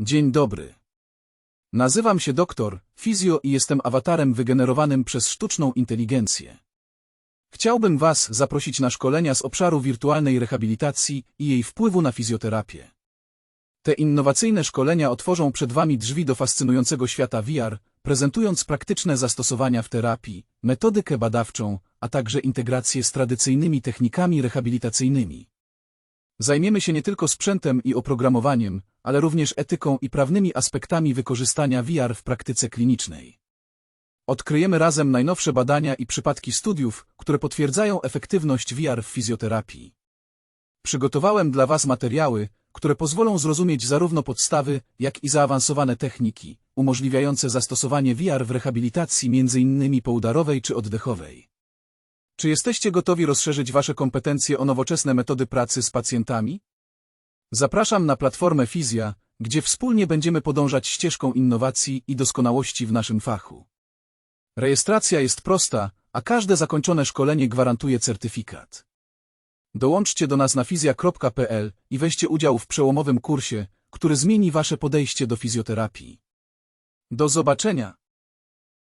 Dzień dobry. Nazywam się doktor Fizjo i jestem awatarem wygenerowanym przez sztuczną inteligencję. Chciałbym Was zaprosić na szkolenia z obszaru wirtualnej rehabilitacji i jej wpływu na fizjoterapię. Te innowacyjne szkolenia otworzą przed Wami drzwi do fascynującego świata VR, prezentując praktyczne zastosowania w terapii, metodykę badawczą, a także integrację z tradycyjnymi technikami rehabilitacyjnymi. Zajmiemy się nie tylko sprzętem i oprogramowaniem, ale również etyką i prawnymi aspektami wykorzystania VR w praktyce klinicznej. Odkryjemy razem najnowsze badania i przypadki studiów, które potwierdzają efektywność VR w fizjoterapii. Przygotowałem dla Was materiały, które pozwolą zrozumieć zarówno podstawy, jak i zaawansowane techniki, umożliwiające zastosowanie VR w rehabilitacji m.in. poudarowej czy oddechowej. Czy jesteście gotowi rozszerzyć Wasze kompetencje o nowoczesne metody pracy z pacjentami? Zapraszam na platformę Fizja, gdzie wspólnie będziemy podążać ścieżką innowacji i doskonałości w naszym fachu. Rejestracja jest prosta, a każde zakończone szkolenie gwarantuje certyfikat. Dołączcie do nas na fizja.pl i weźcie udział w przełomowym kursie, który zmieni Wasze podejście do fizjoterapii. Do zobaczenia!